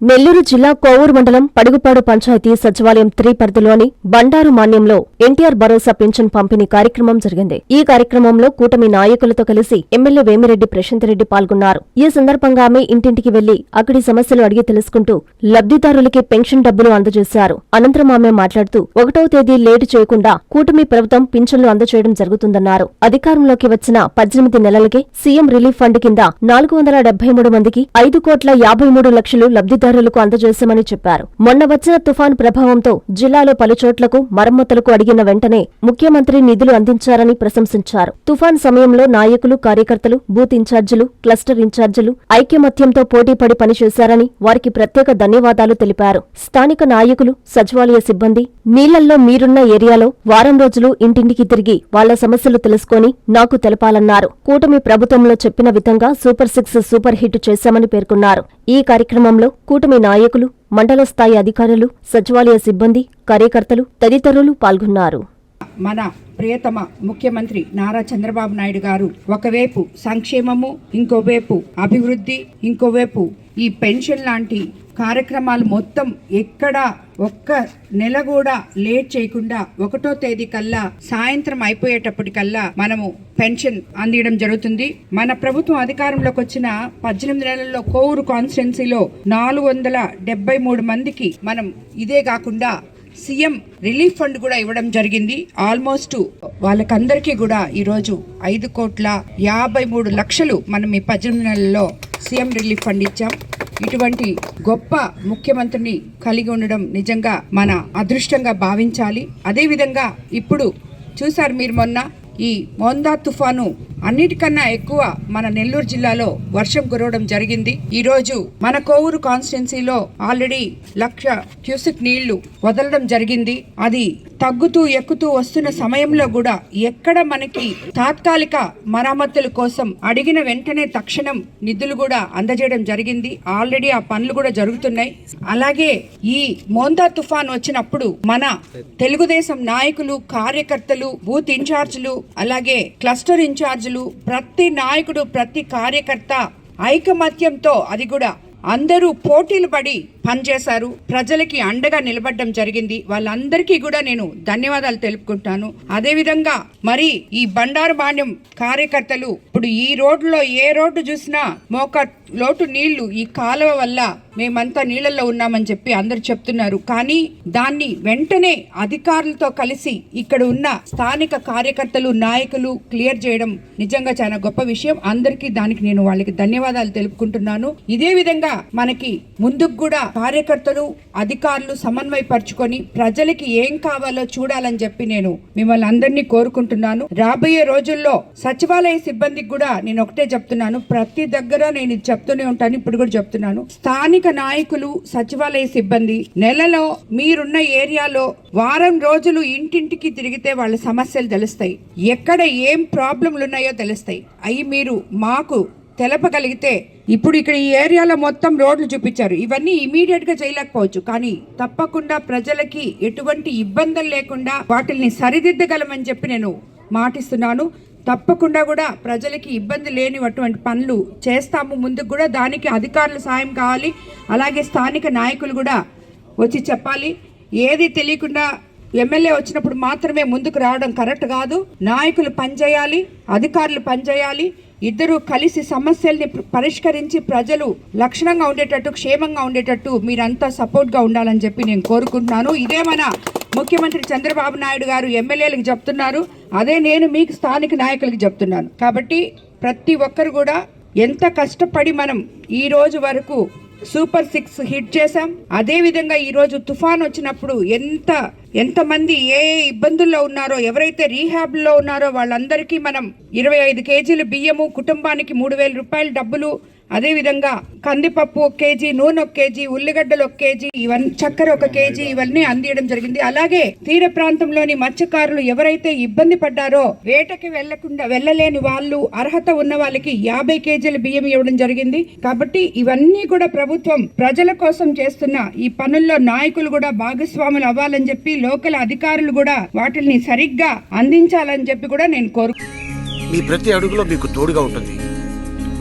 నెల్లూరు జిల్లా కోవూరు మండలం పడుగుపాడు పంచాయతీ సచివాలయం త్రీ పరిధిలోని బండారు మాన్యంలో ఎన్టీఆర్ భరోసా పింఛన్ పంపిణీ కార్యక్రమం జరిగింది. ఈ కార్యక్రమంలో కూటమి నాయకులతో కలిసి ఎమ్మెల్యే వేమిరెడ్డి ప్రశాంతరెడ్డి పాల్గొన్నారు. ఈ సందర్భంగా ఆమె ఇంటింటికి వెళ్ళి అక్కడి సమస్యలు అడిగి తెలుసుకుంటూ లబ్ధిదారులకి పెన్షన్ డబ్బులు అందజేశారు. అనంతరం ఆమె మాట్లాడుతూ ఒకటవ తేదీ లేటు చేయకుండా కూటమి ప్రభుత్వం పింఛన్లు అందజేయడం జరుగుతుందన్నారు. అధికారంలోకి వచ్చిన పద్దెనిమిది నెలలకే సీఎం రిలీఫ్ ఫండ్ కింద నాలుగు వందల డెబ్బై మూడు మందికి ఐదు కోట్ల యాభై మూడు లక్షలు లబ్ధిదారులకు అందజేశామని చెప్పారు. మొన్న వచ్చిన తుఫాన్ ప్రభావంతో జిల్లాలో పలుచోట్లకు మరమ్మతులకు అడిగిన వెంటనే ముఖ్యమంత్రి నిధులు అందించారని ప్రశంసించారు. తుఫాన్ సమయంలో నాయకులు కార్యకర్తలు బూత్ ఇన్ఛార్జీలు క్లస్టర్ ఇన్ఛార్జీలు ఐక్యమత్యంతో పోటీపడి పనిచేశారని వారికి ప్రత్యేక ధన్యవాదాలు తెలిపారు. స్థానిక నాయకులు సచివాలయ సిబ్బంది నీళ్ళల్లో మీరున్న ఏరియాలో వారం రోజులు ఇంటింటికి తిరిగి వాళ్ళ సమస్యలు తెలుసుకొని నాకు తెలపాలన్నారు. కూటమి ప్రభుత్వంలో చెప్పిన విధంగా సూపర్ సిక్స్ సూపర్ హిట్ చేశామని పేర్కొన్నారు. ఈ కార్యక్రమంలో కూటమి నాయకులు మండల స్థాయి అధికారులు సచివాలయ సిబ్బంది కార్యకర్తలు తదితరులు పాల్గొన్నారు. మన ప్రియతమ ముఖ్యమంత్రి నారా చంద్రబాబు నాయుడు గారు ఒకవైపు సంక్షేమము ఇంకోవైపు అభివృద్ధి ఇంకోవైపు ఈ పెన్షన్ లాంటి కార్యక్రమాలు మొత్తం ఎక్కడ ఒక్క నెల కూడా లేట్ చేయకుండా ఒకటో తేదీ కల్లా సాయంత్రం అయిపోయేటప్పటికల్లా మనము పెన్షన్ అందియడం జరుగుతుంది. మన ప్రభుత్వం అధికారంలోకి వచ్చిన పద్దెనిమిది నెలల్లో కోవూరు కాన్స్టిట్యున్సీలో నాలుగు వందల డెబ్బై మూడు మందికి మనం ఇదే కాకుండా సీఎం రిలీఫ్ ఫండ్ కూడా ఇవ్వడం జరిగింది. ఆల్మోస్ట్ వాళ్ళకందరికీ కూడా ఈరోజు ఐదు కోట్ల యాభై మూడు లక్షలు మనం ఈ పద్దెనిమిది నెలల్లో సీఎం రిలీఫ్ ఫండ్ ఇచ్చాం. ఇటువంటి గొప్ప ముఖ్యమంత్రిని కలిగి ఉండడం నిజంగా మన అదృష్టంగా భావించాలి. అదేవిధంగా ఇప్పుడు చూసారు మీరు మొన్న ఈ మోందా తుఫాను అన్నిటికన్నా ఎక్కువ మన నెల్లూరు జిల్లాలో వర్షం కురవడం జరిగింది. ఈ రోజు మన కోవూరు కాన్స్టిట్యున్సీలో ఆల్రెడీ లక్ష క్యూసిక్ నీళ్ళు వదలడం జరిగింది. అది తగ్గుతూ ఎక్కుతూ వస్తున్న సమయంలో కూడా ఎక్కడ మనకి తాత్కాలిక మరమ్మతుల కోసం అడిగిన వెంటనే తక్షణం నిధులు కూడా అందజేయడం జరిగింది. ఆల్రెడీ ఆ పనులు కూడా జరుగుతున్నాయి. అలాగే ఈ మోందా తుఫాన్ వచ్చినప్పుడు మన తెలుగుదేశం నాయకులు కార్యకర్తలు బూత్ ఇన్ఛార్జ్లు అలాగే క్లస్టర్ ఇన్ఛార్జ్ ఇన్ఛార్జీలు ప్రతి నాయకుడు ప్రతి కార్యకర్త ఐకమత్యంతో అది కూడా అందరూ పోటీలు పడి పనిచేశారు. ప్రజలకి అండగా నిలబడడం జరిగింది. వాళ్ళందరికీ కూడా నేను ధన్యవాదాలు తెలుపుకుంటాను. అదేవిధంగా మరి ఈ బండారు బాణ్యం కార్యకర్తలు ఇప్పుడు ఈ రోడ్లో ఏ రోడ్డు చూసినా మోక లోటు నీళ్ళు ఈ కాలువ వల్ల మేమంతా నీళ్ళల్లో ఉన్నామని చెప్పి అందరు చెప్తున్నారు. కానీ దాన్ని వెంటనే అధికారులతో కలిసి ఇక్కడ ఉన్న స్థానిక కార్యకర్తలు నాయకులు క్లియర్ చేయడం నిజంగా చాలా గొప్ప విషయం. అందరికీ దానికి నేను వాళ్ళకి ధన్యవాదాలు తెలుపుకుంటున్నాను. ఇదే విధంగా మనకి ముందుకు కూడా కార్యకర్తలు అధికారులు సమన్వయపరుచుకొని ప్రజలకి ఏం కావాలో చూడాలని చెప్పి నేను మిమ్మల్ని అందరినీ కోరుకుంటున్నాను. రాబోయే రోజుల్లో సచివాలయ సిబ్బందికి కూడా నేను ఒకటే చెప్తున్నాను. ప్రతి దగ్గర నేను ఇది చెప్తూనే ఉంటాను ఇప్పుడు కూడా చెప్తున్నాను. స్థానిక నాయకులు సచివాలయ సిబ్బంది నెలలో మీరున్న ఏరియాలో వారం రోజులు ఇంటింటికి తిరిగితే వాళ్ళ సమస్యలు తెలుస్తాయి. ఎక్కడ ఏం ప్రాబ్లంలు ఉన్నాయో తెలుస్తాయి. అవి మీరు మాకు తెలపగలిగితే ఇప్పుడు ఇక్కడ ఈ ఏరియాలో మొత్తం రోడ్లు చూపించారు. ఇవన్నీ ఇమీడియట్గా చేయలేకపోవచ్చు. కానీ తప్పకుండా ప్రజలకి ఎటువంటి ఇబ్బందులు లేకుండా వాటిని సరిదిద్దగలమని చెప్పి నేను మాటిస్తున్నాను. తప్పకుండా కూడా ప్రజలకి ఇబ్బంది లేనిటువంటి పనులు చేస్తాము. ముందుకు కూడా దానికి అధికారుల సాయం కావాలి. అలాగే స్థానిక నాయకులు కూడా వచ్చి చెప్పాలి. ఏది తెలియకుండా ఎమ్మెల్యే వచ్చినప్పుడు మాత్రమే ముందుకు రావడం కరెక్ట్ కాదు. నాయకులు పనిచేయాలి అధికారులు పనిచేయాలి. ఇద్దరు కలిసి సమస్యల్ని పరిష్కరించి ప్రజలు లక్షణంగా ఉండేటట్టు క్షేమంగా ఉండేటట్టు మీరంతా సపోర్ట్గా ఉండాలని చెప్పి నేను కోరుకుంటున్నాను. ఇదే మన ముఖ్యమంత్రి చంద్రబాబు నాయుడు గారు ఎమ్మెల్యేలకు చెప్తున్నారు. అదే నేను మీకు స్థానిక నాయకులకు చెప్తున్నాను. కాబట్టి ప్రతి ఒక్కరు కూడా ఎంత కష్టపడి మనం ఈ రోజు వరకు సూపర్ సిక్స్ హిట్ చేశాం అదేవిధంగా ఈరోజు తుఫాన్ వచ్చినప్పుడు ఎంత ఎంతమంది ఏ ఏ ఇబ్బందుల్లో ఉన్నారో ఎవరైతే రీహాబ్లో ఉన్నారో వాళ్ళందరికీ మనం ఇరవై ఐదు కేజీలు బియ్యము కుటుంబానికి మూడు వేల రూపాయల డబ్బులు అదేవిధంగా కందిపప్పు ఒక కేజీ నూనె ఒక కేజీ ఉల్లిగడ్డలు ఒక కేజీ ఇవన్నీ చక్కెర ఒక కేజీ ఇవన్నీ అందియడం జరిగింది. అలాగే తీర ప్రాంతంలోని మత్స్యకారులు ఎవరైతే ఇబ్బంది పడ్డారో వేటకి వెళ్ళకుండా వెళ్ళలేని వాళ్ళు అర్హత ఉన్న వాళ్ళకి యాభై కేజీల బియ్యం ఇవ్వడం జరిగింది. కాబట్టి ఇవన్నీ కూడా ప్రభుత్వం ప్రజల కోసం చేస్తున్న ఈ పనుల్లో నాయకులు కూడా భాగస్వాములు అవ్వాలని చెప్పి లోకల్ అధికారులు కూడా వాటిని సరిగ్గా అందించాలని చెప్పి కూడా నేను కోరు మీ ప్రతి అడుగులో మీకు తోడుగా ఉంటుంది.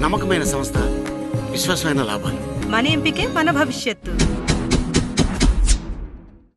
నమ్మకమైన సంస్థ విశ్వాసమైన లాభాలు. మన ఎంపికే మన భవిష్యత్తు.